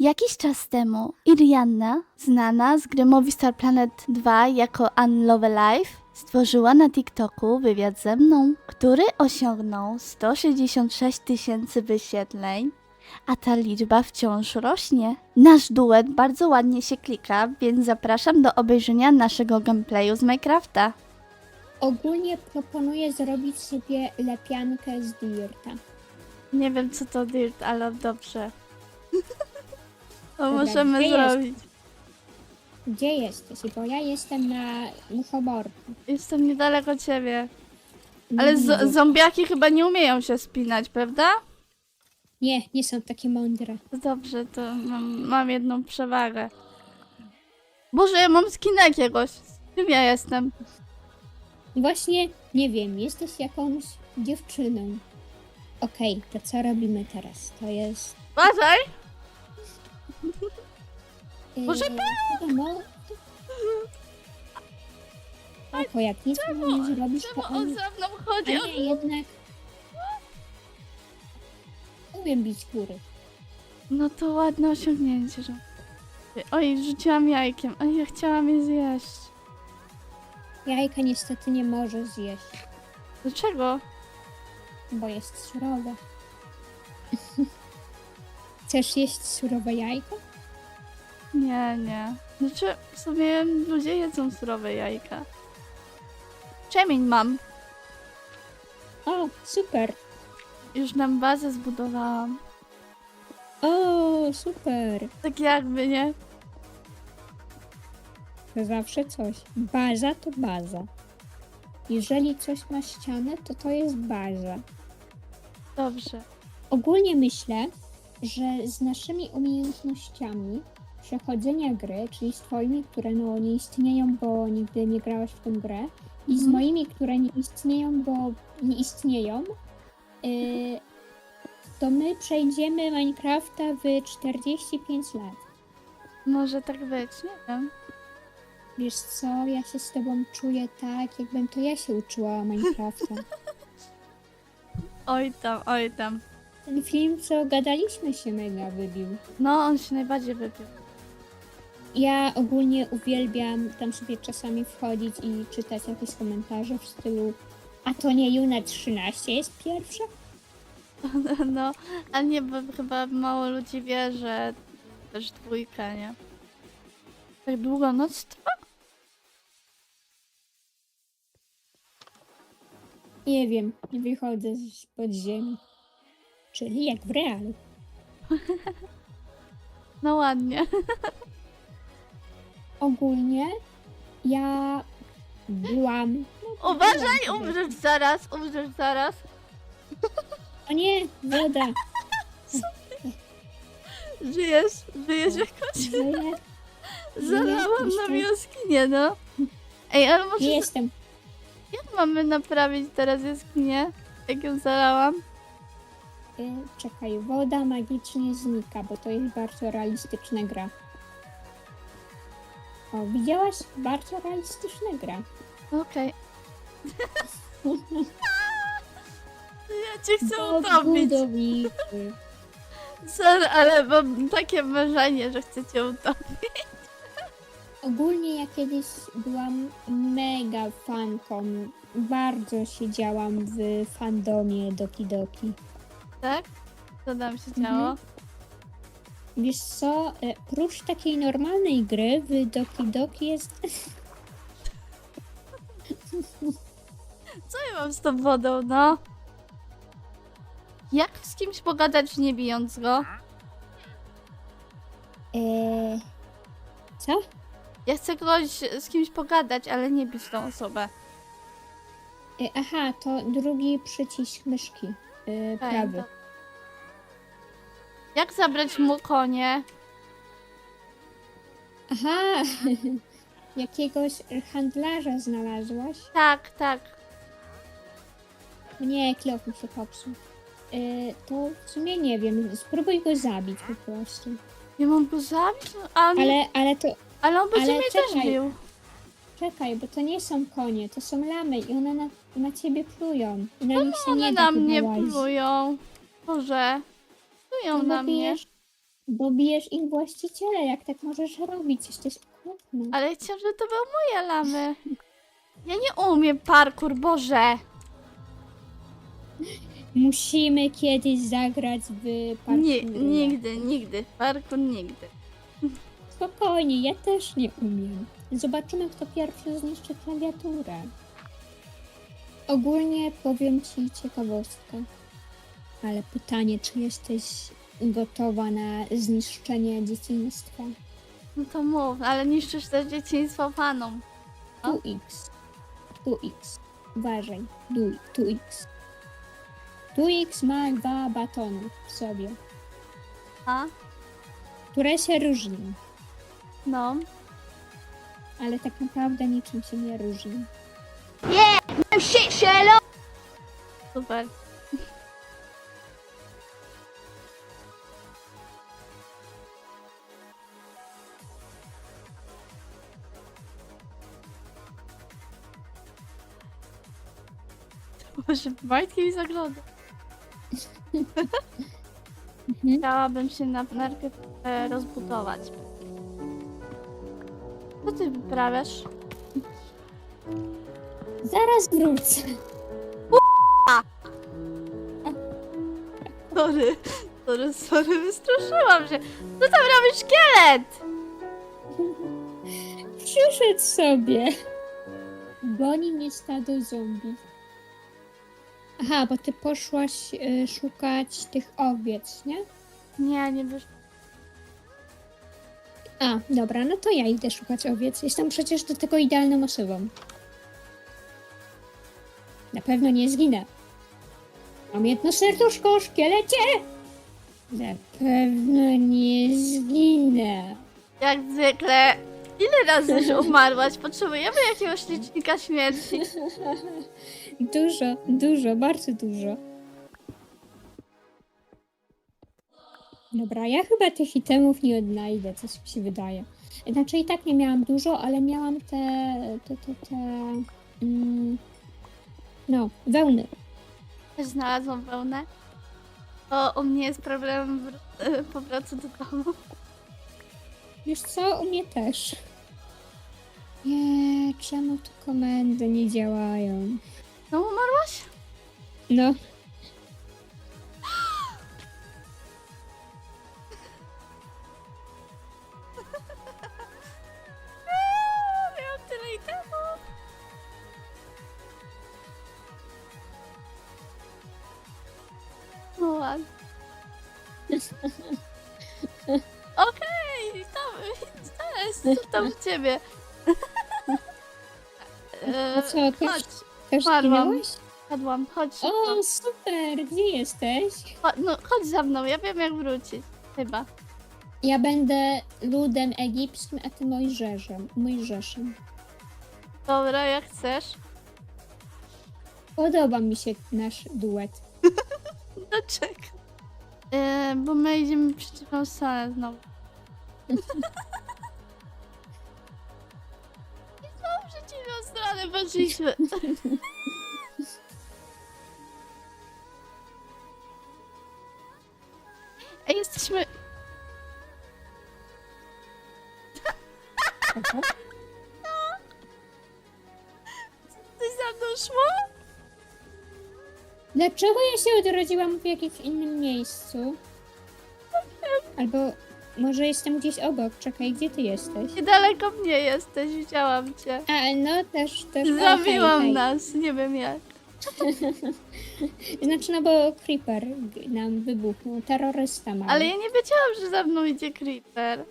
Jakiś czas temu Irianna, znana z gry Movistar Planet 2 jako Unlove Life, stworzyła na TikToku wywiad ze mną, który osiągnął 166 tysięcy wyświetleń, a ta liczba wciąż rośnie. Nasz duet bardzo ładnie się klika, więc zapraszam do obejrzenia naszego gameplayu z Minecrafta. Ogólnie proponuję zrobić sobie lepiankę z dirta. Nie wiem co to dirt, ale dobrze. To możemy gdzie jest? zrobić. Gdzie jesteś? Bo ja jestem na muchomorku. Jestem niedaleko ciebie. Ale z- zombiaki chyba nie umieją się spinać, prawda? Nie, nie są takie mądre. Dobrze, to mam, mam jedną przewagę. Boże, ja mam skina jakiegoś. Kim ja jestem? Właśnie, nie wiem, jesteś jakąś dziewczyną. Okej, to co robimy teraz? To jest... Uważaj! Może wiadomo... Oko, jak nic nie zrobisz, Czemu to on on... za mną A chodzi? On... nie, jednak... Umiem bić kury. No to ładne osiągnięcie, że... Oj, rzuciłam jajkiem. Oj, ja chciałam je zjeść. Jajka niestety nie może zjeść, Dlaczego? bo jest surowe. Chcesz jeść surowe jajko? Nie, nie. Znaczy, w sumie ludzie jedzą surowe jajka. Czemień mam. O, super! Już nam bazę zbudowałam. O, super! Tak jakby, nie? To zawsze coś. Baza to baza. Jeżeli coś ma ścianę, to to jest baza. Dobrze. Ogólnie myślę, że z naszymi umiejętnościami przechodzenia gry, czyli z twoimi, które no nie istnieją, bo nigdy nie grałaś w tę grę, i z Mhm. moimi, które nie istnieją, bo nie istnieją, yy, to my przejdziemy Minecrafta w 45 lat. Może tak być, nie wiem. Wiesz co, ja się z tobą czuję tak, jakbym to ja się uczyła Minecrafta. Oj tam, oj tam. Ten film, co gadaliśmy, się mega wybił. No, on się najbardziej wypił. Ja ogólnie uwielbiam tam sobie czasami wchodzić i czytać jakieś komentarze w stylu a to nie Juna 13 jest pierwsza? No, a nie, bo chyba mało ludzi wie, że też dwójka, nie? Tak długo noc trwa? Nie wiem, nie wychodzę z podziemi. Czyli jak w realu. No ładnie. Ogólnie ja byłam... Uważaj, umrzesz zaraz, umrzesz zaraz. O nie, woda! Żyjesz, żyjesz jakoś. Żyję. Zalałam nam jeszcze- jaskinię, no. Ej, ale może... Jestem. Jak mamy naprawić teraz jaskinię? Jak ją zalałam? Y, Czekaj, woda magicznie znika, bo to jest bardzo realistyczna gra. O, widziałaś? Bardzo realistyczna gra. Okej. Ja cię chcę utopić. budowniczy. Sorry, ale mam takie marzenie, że chcę cię utopić. Ogólnie ja kiedyś byłam mega fanką. Bardzo siedziałam w fandomie Doki Doki. Tak? Co tam się Mhm. Wiesz co, e, prócz takiej normalnej gry w Doki Doki jest... Co ja mam z tą wodą, no? Jak z kimś pogadać, nie bijąc go? E, co? Ja chcę kogoś z kimś pogadać, ale nie bić tą osobę. E, aha, to drugi przycisk myszki. E, Ej, prawy. to- Jak zabrać mu konie? Aha! Jakiegoś handlarza znalazłaś? Tak, tak. Nie, klop mi się popsuł. E, to w sumie nie wiem, spróbuj go zabić po prostu. Nie mam go zabić? No, A on, ale, Ale, ale to, ale on będzie ale mnie też czekaj. bił. czekaj, bo to nie są konie, to są lamy i one na, na ciebie plują. I na nich się One nie da na chyba mnie łazić. plują. Boże. Plują No na bo mnie. wiesz, Bo bijesz ich właściciele, jak tak możesz robić? Jesteś okropna. Ale chciałam, żeby to były moje lamy. Ja nie umiem parkour, Boże. Musimy kiedyś zagrać w parkour. Nie, nigdy, nigdy. Parkour nigdy. Spokojnie, ja też nie umiem. Zobaczymy, kto pierwszy zniszczy klawiaturę. Ogólnie powiem ci ciekawostkę. Ale pytanie, czy jesteś gotowa na zniszczenie dzieciństwa? No to mów, ale niszczysz też dzieciństwo panom. No. 2x. 2x. Uważaj. 2x. 2x ma dwa batony w sobie, A? które się różnią, No. ale tak naprawdę niczym się nie różnią. No! Super. Może Wojtki mi zagląda. Mhm. Chciałabym się na najpierw e, rozbudować. Co ty wyprawiasz? Zaraz wrócę. Sorry, sorry, sorry, wystraszyłam się. Co tam robi szkielet? Przyszedł sobie. Goni mnie stado zombie. Aha, bo ty poszłaś y, szukać tych owiec, nie? Nie, nie wysz... A, dobra, no to ja idę szukać owiec. Jestem przecież do tego idealną osobą. Na pewno nie zginę. Mam jedno serduszko, szkielecie! Na pewno nie zginę. Jak zwykle. Ile razy już umarłaś? Potrzebujemy jakiegoś licznika śmierci. Dużo, dużo, bardzo dużo. Dobra, ja chyba tych itemów nie odnajdę, coś mi się wydaje. Znaczy i tak nie miałam dużo, ale miałam te, te, te, te mm, no, wełny. Też znalazłam wełnę. To u mnie jest problem w, e, powrotu do domu. Wiesz co, u mnie też. Nie, czemu tu komendy nie działają? No umarłaś? No, Eee, Miałam tyle itemów. No ładnie. Okej, tam, cześć, co tam u ciebie? a co, też, chodź, też padłam. zginęłaś? padłam, chodź szybko. O, super, gdzie jesteś? Cho- no chodź za mną, ja wiem jak wrócić. Chyba. Ja będę ludem egipskim, a ty Mojżeszem. Mojżeszem. Dobra, jak chcesz. Podoba mi się nasz duet. Dlaczego? Eee, bo my idziemy w przeciwną stronę znowu. Poszliśmy. Ej, jesteśmy... Coś za mną szło? Dlaczego ja się odrodziłam w jakimś innym miejscu? Albo może jestem gdzieś obok. Czekaj, gdzie ty jesteś? Niedaleko mnie jesteś, widziałam cię. A, no też, też. o, Zabiłam hej, hej. nas, nie wiem jak. Znaczy, no bo Creeper g- nam wybuchnął. Terrorysta mały. Ale ja nie wiedziałam, że za mną idzie Creeper.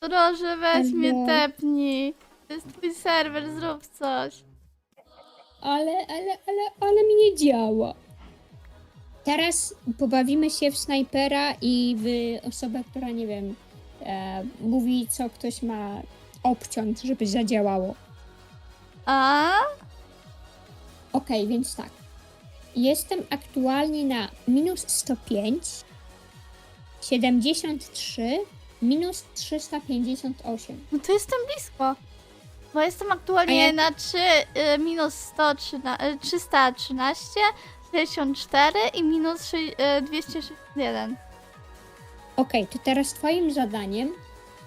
Proszę, weź mnie Albo- tepnij. To jest twój serwer, zrób coś. ale, ale, ale, ale mi nie działa. Teraz pobawimy się w snajpera i w osobę, która nie wiem, e, mówi, co ktoś ma obciąć, żeby zadziałało. A? Okej, więc tak. Jestem aktualnie na minus 105, 73, minus 358. No to jestem blisko. Bo jestem aktualnie A ja- na 3, y, minus 113, y, 313, 64 i minus szy- y, 261. Okej, to teraz twoim zadaniem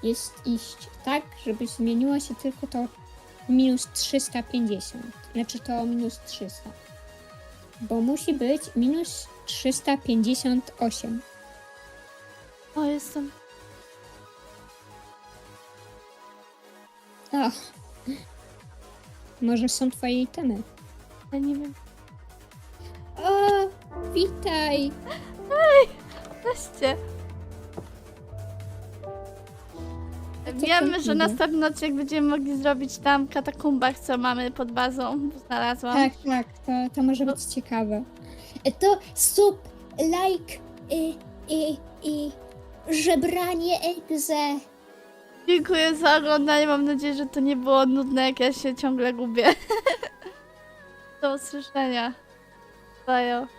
jest iść tak, żeby zmieniło się tylko to minus 350. Znaczy to minus 300. Bo musi być minus 358. O, jestem. Ach. Może są twoje itemy. Ja nie wiem. O, witaj! Weźcie. to Wiemy, że idę. następny odcinek będziemy mogli zrobić tam katakumbach, co mamy pod bazą. Znalazłam. Tak, tak, to, to może być ciekawe. E, To sub, like i, i, i żebranie egze. Dziękuję za oglądanie. Mam nadzieję, że to nie było nudne, jak ja się ciągle gubię. Do usłyszenia. 좋아요.